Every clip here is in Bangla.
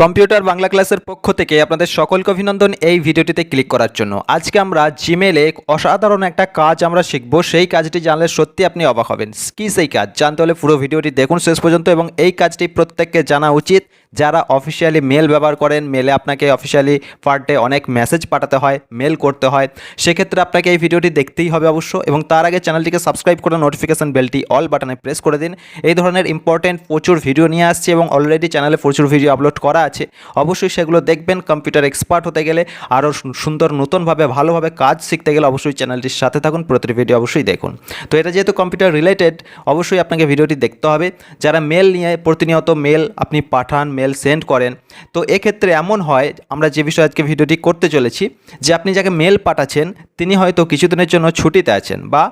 কম্পিউটার বাংলা ক্লাসের পক্ষ থেকে আপনাদের সকলকে অভিনন্দন এই ভিডিওটিতে ক্লিক করার জন্য। আজকে আমরা জিমেলে অসাধারণ একটা কাজ আমরা শিখব। সেই কাজটি জানলে সত্যি আপনি অবাক হবেন। কী সেই কাজ? জানতে হলে পুরো ভিডিওটি দেখুন শেষ পর্যন্ত এবং এই কাজটি প্রত্যেককে জানা উচিত। যারা অফিসিয়ালি মেল ব্যবহার করেন মেলে আপনাকে অফিসিয়ালি পার ডে অনেক মেসেজ পাঠাতে হয় মেল করতে হয়। সেক্ষেত্রে আপনাকে এই ভিডিওটি দেখতেই হবে অবশ্য এবং তার আগে চ্যানেলটিকে সাবস্ক্রাইব করে নোটিফিকেশান বেলটি অল বাটনে প্রেস করে দিন। এই ধরনের ইম্পর্টেন্ট প্রচুর ভিডিও নিয়ে আসছে এবং অলরেডি চ্যানেলে প্রচুর ভিডিও আপলোড করা আছে। অবশ্যই সেগুলো দেখবেন কম্পিউটার এক্সপার্ট হতে গেলে আরও সুন্দর, নতুনভাবে, ভালোভাবে কাজ শিখতে গেলে অবশ্যই চ্যানেলটির সাথে থাকুন, প্রতিটি ভিডিও অবশ্যই দেখুন। তো এটা যেহেতু কম্পিউটার রিলেটেড অবশ্যই আপনাকে ভিডিওটি দেখতে হবে। যারা মেল নিয়ে প্রতিনিয়ত মেল আপনি পাঠান মেল সেন্ড করেন। তো এক্ষেত্রে এমন হয়, আমরা যে বিষয়ে আজকে ভিডিওটি করতে চলেছি, যে আপনি যাকে মেল পাঠাচ্ছেন, তিনি হয়তো কিছুদিনের জন্য ছুটিতে আছেন বা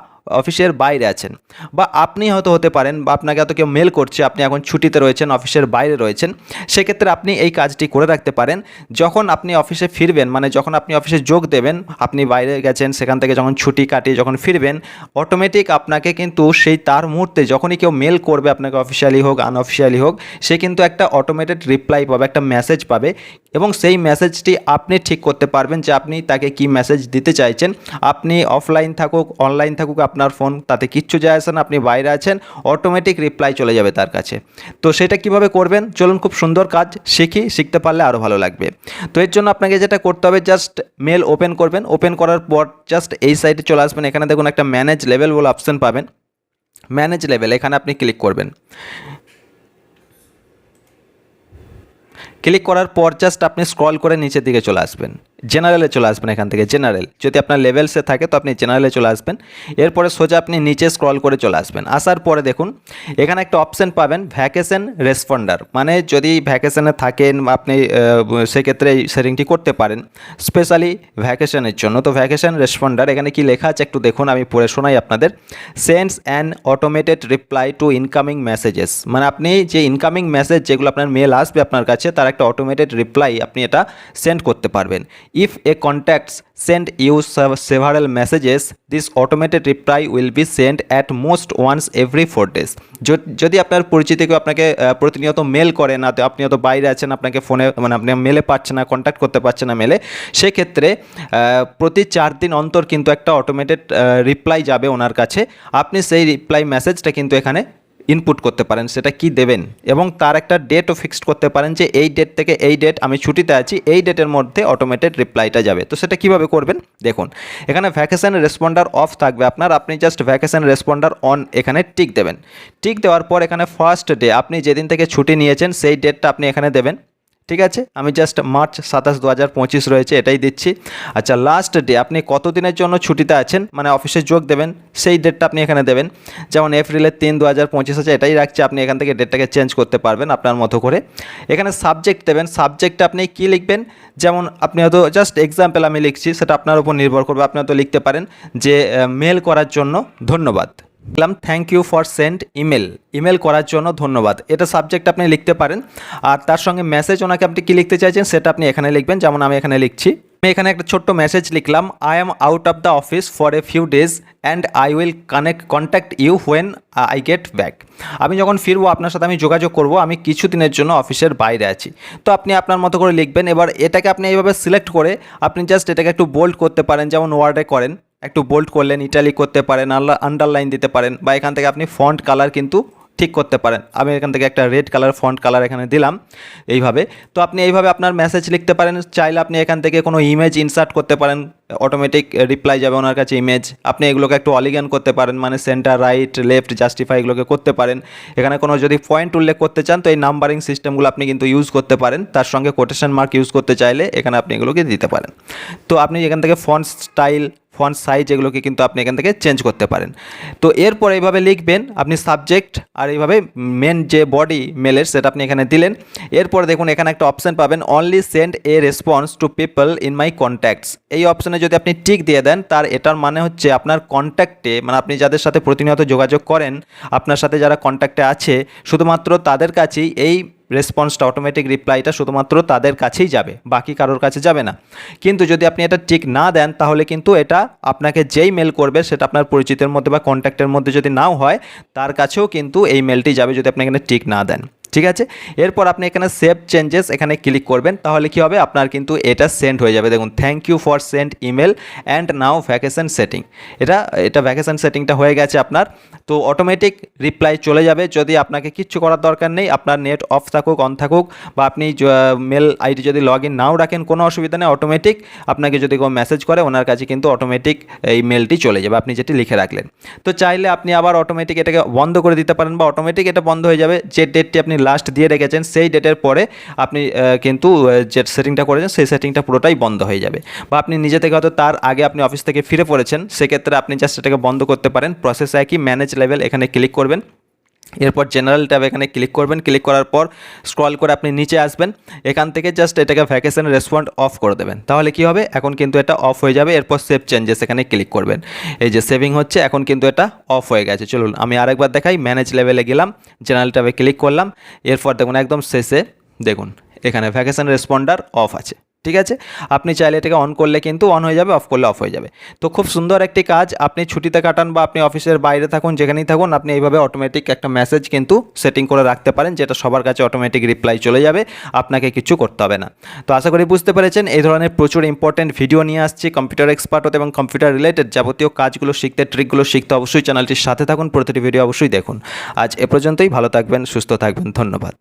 অফিসের বাইরে আছেন। বা আপনি হয়তো হতে পারেন বা আপনাকে হয়তো কেউ মেল করছে, আপনি এখন ছুটিতে রয়েছেন, অফিসের বাইরে রয়েছেন, সেক্ষেত্রে আপনি এই কাজটি করে রাখতে পারেন। যখন আপনি অফিসে ফিরবেন মানে যখন আপনি অফিসে যোগ দেবেন, আপনি বাইরে গেছেন, সেখান থেকে যখন ছুটি কাটিয়ে যখন ফিরবেন অটোমেটিক আপনাকে কিন্তু সেই তার মুহূর্তে যখনই কেউ মেল করবে, আপনাকে অফিসিয়ালি হোক আনঅফিসিয়ালি হোক, সে কিন্তু একটা অটোমেটেড রিপ্লাই পাবে, একটা মেসেজ পাবে এবং সেই মেসেজটি আপনি ঠিক করতে পারবেন যে আপনি তাকে কি মেসেজ দিতে চাইছেন। আপনি অফলাইন থাকুক অনলাইন থাকুক আপনার ফোন, তাতে কিচ্ছু যায় আসে না, আপনি বাইরে আছেন অটোমেটিক রিপ্লাই চলে যাবে তার কাছে। তো সেটা কীভাবে করবেন? চলুন খুব সুন্দর কাজ, শিখি, শিখতে পারলে আরও ভালো লাগবে। তো এর জন্য আপনাকে যেটা করতে হবে জাস্ট মেল ওপেন করবেন। ওপেন করার পর জাস্ট এই সাইডে চলে আসবেন। এখানে দেখুন একটা ম্যানেজ লেভেল বলে অপশন পাবেন। ম্যানেজ লেভেল এখানে আপনি ক্লিক করবেন। ক্লিক করার পর জাস্ট আপনি স্ক্রল করে নিচের দিকে চলে আসবেন। জেনারেলে চলে আসবেন এখান থেকে জেনারেল যদি আপনার লেভেলসে থাকে, তো আপনি জেনারেলে চলে আসবেন। এরপরে সোজা আপনি নিচে স্ক্রল করে চলে আসবেন। আসার পরে দেখুন, এখানে একটা অপশান পাবেন ভ্যাকেশন রেসপন্ডার মানে যদি ভ্যাকেশনে থাকেন, আপনি সেক্ষেত্রে এই সেটিংটি করতে পারেন স্পেশালি ভ্যাকেশনের জন্য। তো ভ্যাকেশন রেসপন্ডার এখানে কি লেখা আছে? একটু দেখুন, আমি পড়ে শোনাই আপনাদের। Sense and automated reply to incoming messages মানে আপনি যে ইনকামিং মেসেজ যেগুলো আপনার মেল আসবে আপনার কাছে, তার একটা অটোমেটেড রিপ্লাই আপনি এটা সেন্ড করতে পারবেন। If a contacts send you several messages this automated reply will be send at most once every four days যদি আপনার পরিচিত কেউ আপনাকে প্রতিনিয়ত মেল করে না, তো আপনি হয়তো বাইরে আছেন, আপনাকে ফোনে মানে আপনি মেলে পাচ্ছেন না কন্ট্যাক্ট করতে পারছেন না মেলে সেক্ষেত্রে প্রতি চার দিন অন্তর কিন্তু একটা অটোমেটেড রিপ্লাই যাবে ওনার কাছে। আপনি সেই রিপ্লাই মেসেজটা কিন্তু এখানে ইনপুট করতে পারেন, সেটা কি দেবেন? এবং তার একটা ডেটও ফিক্সড করতে পারেন যে এই ডেট থেকে এই ডেট আমি ছুটিতে আছি, এই ডেটের মধ্যে অটোমেটেড রিপ্লাইটা যাবে। তো সেটা কীভাবে করবেন? দেখুন, এখানে ভ্যাকেশান রেসপন্ডার অফ থাকবে আপনার, আপনি জাস্ট ভ্যাকেশান রেসপন্ডার অন এখানে টিক দেবেন। টিক দেওয়ার পর এখানে ফার্স্ট ডে আপনি যেদিন থেকে ছুটি নিয়েছেন, সেই ডেটটা আপনি এখানে দেবেন। ঠিক আছে? আমি জাস্ট মার্চ সাতাশ দু হাজার পঁচিশ রয়েছে, এটাই দিচ্ছি। আচ্ছা লাস্ট ডে আপনি কতদিনের জন্য ছুটিতে আছেন? মানে অফিসে যোগ দেবেন, সেই ডেটটা আপনি এখানে দেবেন। যেমন এপ্রিলের তিন দু হাজার পঁচিশ আছে, এটাই রাখছে, আপনি এখান থেকে ডেটটাকে চেঞ্জ করতে পারবেন আপনার মতো করে। এখানে সাবজেক্ট দেবেন সাবজেক্টে আপনি কী লিখবেন? যেমন আপনি হয়তো জাস্ট এক্সাম্পল আমি লিখছি, সেটা আপনার উপর নির্ভর করবে, আপনি হয়তো লিখতে পারেন যে মেল করার জন্য ধন্যবাদ। লিখলাম thank you for send email email করার জন্য ধন্যবাদ। এটা সাবজেক্ট আপনি লিখতে পারেন। আর তার সঙ্গে মেসেজ ওনাকে আপনি কী লিখতে চাইছেন, সেটা আপনি এখানে লিখবেন। যেমন আমি এখানে লিখছি, আমি এখানে একটা ছোট্ট মেসেজ লিখলাম। I am out of the office for a few days and I will connect contact you when I get back আমি যখন ফিরবো, আপনার সাথে আমি যোগাযোগ করব। আমি কিছু দিনের জন্য অফিসের বাইরে আছি। তো আপনি আপনার মতো করে লিখবেন। এবার এটাকে আপনি এইভাবে সিলেক্ট করে আপনি জাস্ট এটাকে একটু বোল্ড করতে পারেন। যেমন ওয়ার্ডে করেন। একটু বোল্ড করলেন ইটালি করতে পারেন আন্ডারলাইন দিতে পারেন, বা এখান থেকে আপনি ফন্ট কালার কিন্তু ঠিক করতে পারেন। আমি এখান থেকে একটা রেড কালার ফন্ট কালার এখানে দিলাম এইভাবে। তো আপনি এইভাবে আপনার মেসেজ লিখতে পারেন, চাইলে আপনি এখান থেকে কোনো ইমেজ ইনসার্ট করতে পারেন অটোমেটিক রিপ্লাই যাবে ওনার কাছে ইমেজ আপনি এগুলোকে একটু অলিগান করতে পারেন মানে সেন্টার রাইট লেফট জাস্টিফাই এগুলোকে করতে পারেন। এখানে কোনো যদি পয়েন্ট উল্লেখ করতে চান, তো এই নাম্বারিং সিস্টেমগুলো আপনি কিন্তু ইউজ করতে পারেন। তার সঙ্গে কোটেশন মার্ক ইউজ করতে চাইলে এখানে আপনি এগুলোকে দিতে পারেন। তো আপনি এখান থেকে ফন্ট স্টাইল ফন্ট সাইজ এগুলোকে কিন্তু আপনি এখান থেকে চেঞ্জ করতে পারেন। তো এরপর এইভাবে লিখবেন, আপনি সাবজেক্ট আর এইভাবে মেন যে বডি মেলের সেটা আপনি এখানে দিলেন। এরপর দেখুন, এখানে একটা অপশান পাবেন only send a response to people in my contacts এই অপশানে যদি আপনি টিক দিয়ে দেন, তার এটার মানে হচ্ছে আপনার কন্ট্যাক্টে মানে আপনি যাদের সাথে প্রতিনিয়ত যোগাযোগ করেন, আপনার সাথে যারা কন্ট্যাক্টে আছে, শুধুমাত্র তাদের কাছেই এই রেসপন্সটা অটোমেটিক রিপ্লাইটা শুধুমাত্র তাদের কাছেই যাবে, বাকি কারোর কাছে যাবে না। কিন্তু যদি আপনি এটা টিক না দেন, তাহলে কিন্তু এটা আপনাকে যেই মেল করবে, সেটা আপনার পরিচিতের মধ্যে বা কন্ট্যাক্টের মধ্যে যদি নাও হয়, তার কাছেও কিন্তু এই মেলটি যাবে যদি আপনি এখানে টিক না দেন। ঠিক আছে? এরপর আপনি এখানে সেভ চেঞ্জেস এখানে ক্লিক করবেন, তাহলে কি হবে? আপনার কিন্তু এটা সেন্ড হয়ে যাবে। দেখুন thank you for send email and now vacation setting এটা এটা ভ্যাকেশন সেটিংটা হয়ে গেছে আপনার। তো অটোমেটিক রিপ্লাই চলে যাবে। যদি আপনাকে কিচ্ছু করার দরকার নেই, আপনার নেট অফ থাকুক অন থাকুক, বা আপনি মেল আইডি যদি লগ ইন নাও রাখেন, কোনো অসুবিধা নেই। অটোমেটিক আপনাকে যদি কেউ মেসেজ করে, ওনার কাছে কিন্তু অটোমেটিক এই মেলটি চলে যাবে। আপনি যেটি লিখে রাখলেন। তো চাইলে আপনি আবার অটোমেটিক এটাকে বন্ধ করে দিতে পারেন, বা অটোমেটিক এটা বন্ধ হয়ে যাবে। যে ডেটটি আপনি লাস্ট দিয়ে রেখেছেন, সেই ডেটের পরে আপনি কিন্তু যে সেটিংটা করেছেন, সেই সেটিংটা পুরোটাই বন্ধ হয়ে যাবে। বা আপনি নিজে থেকে হয়তো তার আগে আপনি অফিস থেকে ফিরে পড়েছেন, সেক্ষেত্রে আপনি জাস্ট এটাকে বন্ধ করতে পারেন। প্রসেস একই ম্যানেজ লেভেল এখানে ক্লিক করবেন। এরপর জেনারেল ট্যাব এখানে ক্লিক করবেন। ক্লিক করার পর স্ক্রল করে আপনি নিচে আসবেন। এখান থেকে জাস্ট এটাকে ভ্যাকেশন রেসপন্ড অফ করে দেবেন। তাহলে কি হবে? এখন কিন্তু এটা অফ হয়ে যাবে। এরপর সেভ চেঞ্জেস এখানে ক্লিক করবেন। এই যে সেভিং হচ্ছে, এখন কিন্তু এটা অফ হয়ে গেছে। চলুন, আমি আরেকবার দেখাই। ম্যানেজ লেভেলে গেলাম জেনারেল ট্যাবে ক্লিক করলাম। এরপর দেখুন, একদম শেষে দেখুন, এখানে ভ্যাকেশন রেসপন্ডার অফ আছে। ঠিক আছে? আপনি চাইলে এটাকে অন করলে কিন্তু অন হয়ে যাবে অফ করলে অফ হয়ে যাবে। তো খুব সুন্দর একটি কাজ, আপনি ছুটিতে কাটান বা আপনি অফিসের বাইরে থাকুন, যেখানেই থাকুন, আপনি এইভাবে অটোমেটিক একটা মেসেজ কিন্তু সেটিং করে রাখতে পারেন, যেটা সবার কাছে অটোমেটিক রিপ্লাই চলে যাবে, আপনাকে কিছু করতে হবে না। তো আশা করি বুঝতে পেরেছেন, এই ধরনের প্রচুর ইম্পর্টেন্ট ভিডিও নিয়ে আসছি কম্পিউটার এক্সপার্ট হতে এবং কম্পিউটার রিলেটেড যাবতীয় কাজগুলো শিখতে ট্রিকগুলো শিখতে অবশ্যই চ্যানেলটির সাথে থাকুন, প্রতিটি ভিডিও অবশ্যই দেখুন। আজ এ পর্যন্তই, ভালো থাকবেন, সুস্থ থাকবেন, ধন্যবাদ।